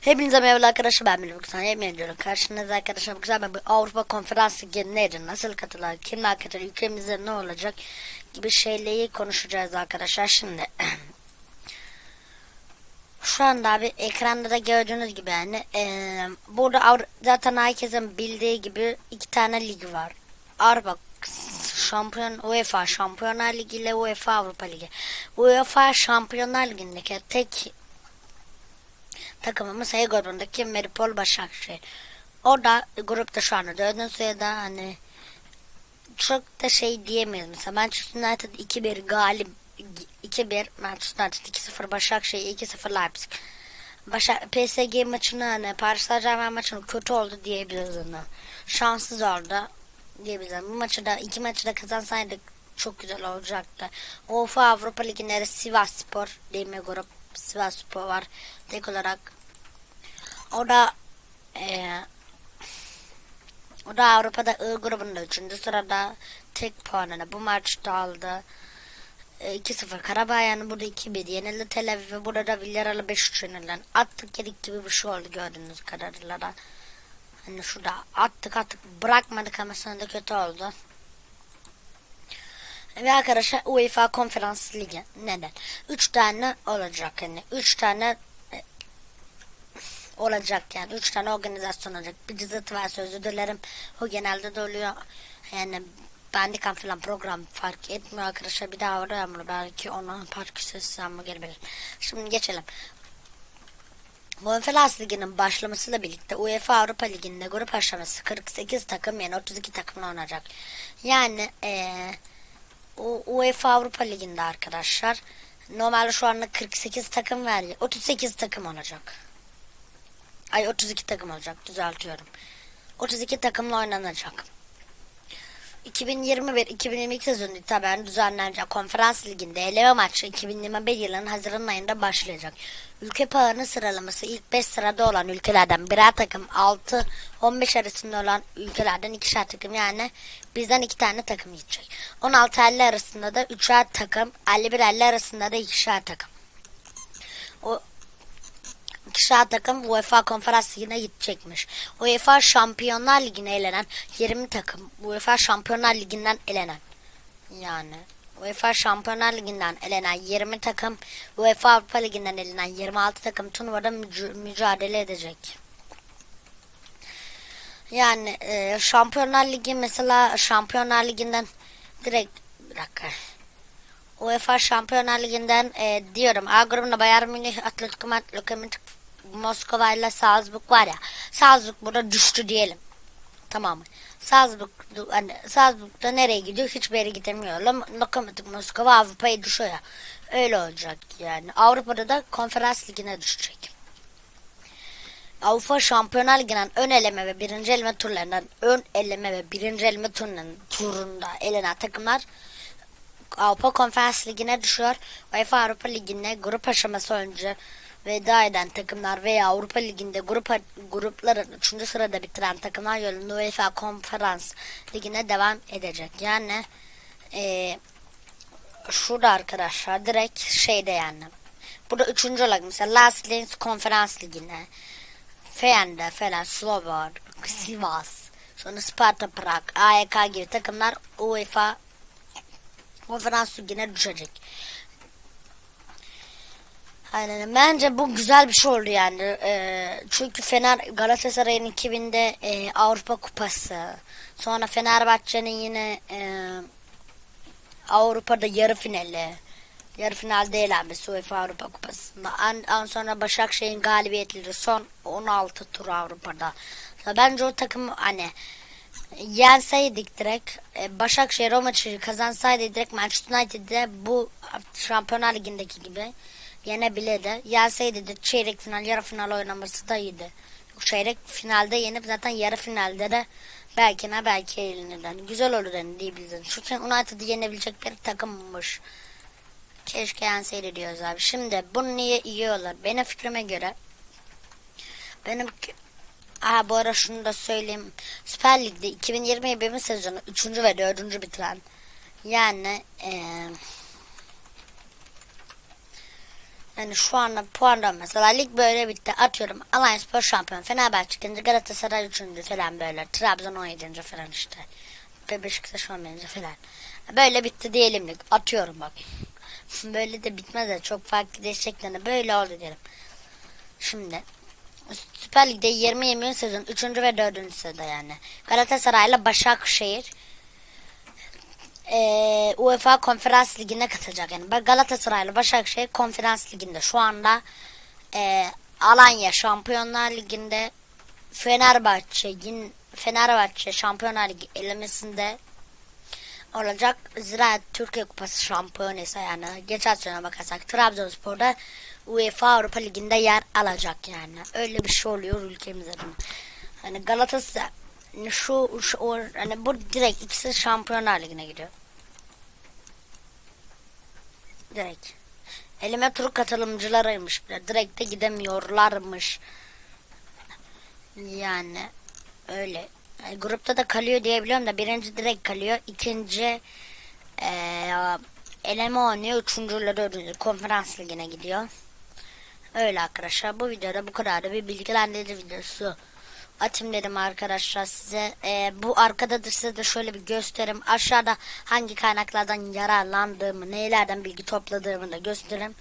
Hepinize merhaba arkadaşlar ben Bilim Kusan. Yemin ediyorum karşınızda arkadaşlar bu güzel bir Avrupa Konferansı nedir, nasıl katılır, kimler katılır, ülkemizde ne olacak gibi şeyleri konuşacağız arkadaşlar şimdi. Şu anda abi ekranda da gördüğünüz gibi yani eee, burada Avru- zaten herkesin bildiği gibi iki tane lig var. Avrupa Şampiyon UEFA Şampiyonlar Ligi ile UEFA Avrupa Ligi. UEFA Şampiyonlar Ligi'ndeki tek takımımız H grubundaki Meripol Başakşehir. O da grupta şu anda dördüncü sırada hani çok da şey diyemeyiz. Mesela Manchester United 2-1 galip 2-1 Manchester United 2-0 Başakşehir 2-0 Leipzig. Başak, PSG maçını hani Paris Saint Germain maçını kötü oldu diyebiliriz ona. Şanssız oldu diyebiliriz. Bu maçı da iki maçı da kazansaydık çok güzel olacaktı. UEFA Avrupa Ligi'nde de Sivas Spor diye bir grup Sivas Spor var. Tek olarak o da eee o da Avrupa'da I grubunda 3. sırada tek puanını bu maçta aldı. E, 2-0 Karabağ yani burada 2-1 yenildi Tel Aviv burada da Villarreal'a 5-3 yenilen attık yedik gibi bir şey oldu gördüğünüz kadarıyla da. Hani şurada attık attık bırakmadık ama sonunda kötü oldu. Ve arkadaşlar UEFA Konferans Ligi neden? 3 tane olacak hani 3 tane e, olacak yani 3 tane organizasyon olacak. Bir cızıtı varsa özür dilerim. O genelde de oluyor. Yani Bandicam falan program fark etmiyor arkadaşlar. Bir daha oraya mı belki onun parkı sesi mı gelebilir. Şimdi geçelim. Konferans Ligi'nin başlamasıyla birlikte UEFA Avrupa Ligi'nde grup aşaması 48 takım yani 32 takımla oynayacak. Yani eee o UEFA Avrupa Ligi'nde arkadaşlar normalde şu anda 48 takım var ya 38 takım olacak. Ay 32 takım olacak düzeltiyorum. 32 takımla oynanacak. 2021-2022 sezonu itibaren düzenlenecek konferans liginde eleme maçı 2021 yılının Haziran ayında başlayacak. Ülke puanı sıralaması ilk 5 sırada olan ülkelerden birer takım 6-15 arasında olan ülkelerden ikişer takım yani bizden iki tane takım gidecek. 16-50 arasında da üçer takım 51-50 arasında da ikişer takım. İkişer takım UEFA Konferans Ligi'ne gidecekmiş. UEFA Şampiyonlar Ligi'ne elenen 20 takım. UEFA Şampiyonlar Ligi'nden elenen. Yani UEFA Şampiyonlar Ligi'nden elenen 20 takım, UEFA Avrupa Ligi'nden elenen 26 takım turnuvada müc- mücadele edecek. Yani e, Şampiyonlar Ligi mesela Şampiyonlar Ligi'nden direkt bir dakika. UEFA Şampiyonlar Ligi'nden e, diyorum A grubunda Bayern Münih, Atletico Madrid, Lokomotiv Moskova ile Salzburg var ya. Salzburg burada düştü diyelim. Tamam mı? Salzburg, hani Salzburg'da nereye gidiyor? Hiçbir yere gidemiyor. Lokomotiv Moskova Avrupa'ya düşüyor ya. Öyle olacak yani. Avrupa'da da konferans ligine düşecek. Avrupa Şampiyonlar Ligi'nin ön eleme ve birinci eleme turlarından ön eleme ve birinci eleme turunun turunda elenen takımlar Avrupa Konferans Ligi'ne düşüyor. UEFA Avrupa Ligi'ne grup aşaması önce veda eden takımlar veya Avrupa Ligi'nde grup grupların 3. sırada bitiren takımlar yolunda UEFA Konferans Ligi'ne devam edecek. Yani e, şurada arkadaşlar direkt şeyde yani. Burada üçüncü olarak mesela Last Lanes Konferans Ligi'ne Feyende falan Slovar, Sivas, sonra Sparta Prag, AEK gibi takımlar UEFA Konferans Ligi'ne düşecek. Aynen. Bence bu güzel bir şey oldu yani. Ee, çünkü Fener Galatasaray'ın 2000'de e, Avrupa Kupası. Sonra Fenerbahçe'nin yine e, Avrupa'da yarı finali. Yarı finalde elenmesi UEFA Avrupa Kupası'nda. An, an sonra Başakşehir'in galibiyetleri son 16 tur Avrupa'da. Bence o takım hani yenseydik direkt e, Başakşehir o maçı kazansaydı direkt Manchester United'de bu Şampiyonlar Ligi'ndeki gibi yenebilirdi. Yenseydi de çeyrek final, yarı final oynaması da iyiydi. Çeyrek finalde yenip zaten yarı finalde de belki ne belki elinirden. Güzel olur yani diyebiliriz. Çünkü United'ı yenebilecek bir takımmış. Keşke yenseydi diyoruz abi. Şimdi bu niye iyi olur? Benim fikrime göre benim Aha bu ara şunu da söyleyeyim. Süper Lig'de 2020-2021 sezonu 3. ve 4. bitiren yani eee hani şu anda puanda mesela lig böyle bitti. Atıyorum Alanya Spor şampiyon. Fenerbahçe ikinci, Galatasaray üçüncü falan böyle. Trabzon 17. falan işte. Beşiktaş 11. falan. Böyle bitti diyelim lig. Atıyorum bak. böyle de bitmez de çok farklı desteklerine böyle oldu diyelim. Şimdi Süper Lig'de 20-20 sezon 3. ve 4. sırada yani. Galatasaray'la Başakşehir eee UEFA Konferans Ligi'ne katılacak. Yani Bak Galatasaray'la Başakşehir Konferans Ligi'nde şu anda eee, Alanya Şampiyonlar Ligi'nde Fenerbahçe yin- Fenerbahçe Şampiyonlar Ligi elemesinde olacak. Zira Türkiye Kupası şampiyonası yani. Geçen sene bakarsak Trabzonspor'da UEFA Avrupa Ligi'nde yer alacak yani. Öyle bir şey oluyor ülkemizde. Hani Galatasaray hani şu, şu o, hani bu direkt ikisi Şampiyonlar Ligi'ne gidiyor. Direkt. Elime tur katılımcılarıymış bile. Direkt de gidemiyorlarmış. Yani öyle. E, grupta da kalıyor diye biliyorum da birinci direkt kalıyor. İkinci eee eleme oynuyor. Üçüncüyle dördüncü konferans ligine gidiyor. Öyle arkadaşlar. Bu videoda bu kadar da bir bilgilendirici videosu atayım dedim arkadaşlar size. Ee, bu arkada da size de şöyle bir gösterim. Aşağıda hangi kaynaklardan yararlandığımı, neylerden bilgi topladığımı da göstereyim.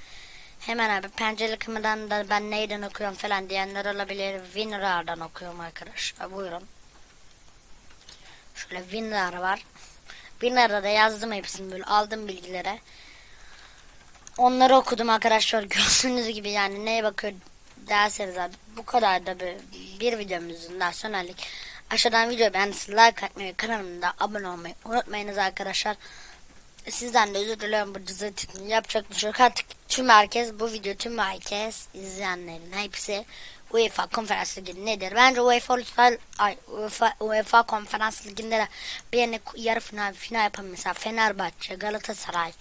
Hemen abi pencere kımından da ben neyden okuyorum falan diyenler olabilir. WinRAR'dan okuyorum arkadaşlar. Buyurun. Şöyle WinRAR var. WinRAR'da da yazdım hepsini böyle aldım bilgilere. Onları okudum arkadaşlar. Gördüğünüz gibi yani neye bakıyor derseniz abi. Bu kadar da bir, bir videomuzun daha sonralik. Aşağıdan video beğendiyseniz like atmayı, kanalımda abone olmayı unutmayınız arkadaşlar. Sizden de özür diliyorum bu titlini yapacak bir şey yok. Artık tüm herkes bu video tüm herkes izleyenlerin hepsi UEFA konferans ligi nedir? Bence UEFA lütfen ay, UEFA, UEFA konferans liginde de bir yerine yarı final final yapan mesela Fenerbahçe, Galatasaray,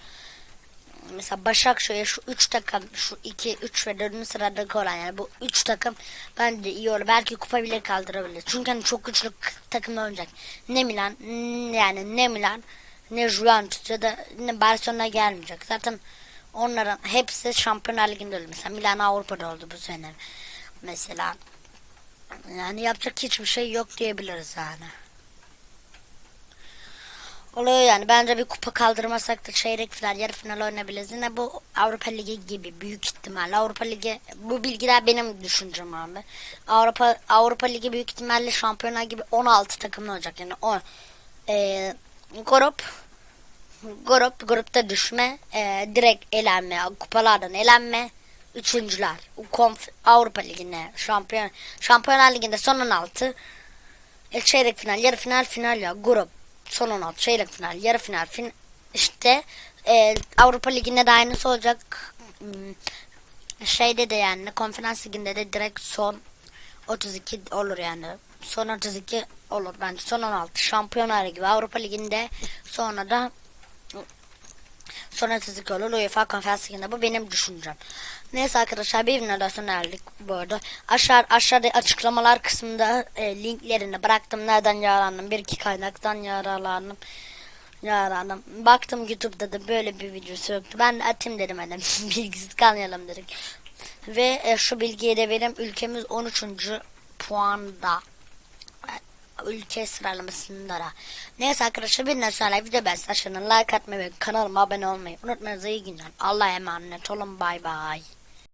mesela Başakşehir şu üç takım şu iki üç ve dördüncü sıradaki olan yani bu üç takım bence iyi olur. Belki kupa bile kaldırabilir. Çünkü hani çok güçlü takımlar oynayacak. Ne Milan yani ne Milan ne Juventus ya da ne Barcelona gelmeyecek. Zaten onların hepsi Şampiyonlar Ligi'nde oldu. Mesela Milan Avrupa'da oldu bu sene. Mesela yani yapacak hiçbir şey yok diyebiliriz yani. Oluyor yani. Bence bir kupa kaldırmasak da çeyrek final, yarı final oynayabiliriz. Yine bu Avrupa Ligi gibi büyük ihtimalle. Avrupa Ligi bu bilgiler benim düşüncem abi. Avrupa Avrupa Ligi büyük ihtimalle şampiyonlar gibi 16 takımlı olacak. Yani o e, grup grup grupta düşme, e, direkt elenme, kupalardan elenme, üçüncüler. Konf Avrupa Ligi'ne, şampiyon Şampiyonlar Ligi'nde son 16 e, çeyrek final, yarı final, final ya grup son 16 çeyrek final, yarı final, fin işte e, Avrupa Ligi'nde de aynısı olacak. Hmm, Şeyde de yani konferans liginde de direkt son 32 olur yani. Son 32 olur bence. Son 16 şampiyonlar gibi Avrupa Ligi'nde sonra da son 32 olur UEFA konferans. Bu benim düşüncem. Neyse arkadaşlar bir videoda sonra erdik bu arada. Aşağı, aşağıda açıklamalar kısmında e, linklerini bıraktım. Nereden yararlandım? Bir iki kaynaktan yararlandım. Yararlandım. Baktım YouTube'da da böyle bir videosu yoktu. Ben atayım dedim hani bilgisiz kalmayalım dedik. Ve e, şu bilgiyi de vereyim. Ülkemiz 13. puanda. Ülke sıralamasında da. Neyse arkadaşlar bir sonra video ben like atmayı ve kanalıma abone olmayı unutmayınız. İyi günler. Allah'a emanet olun. Bay bay.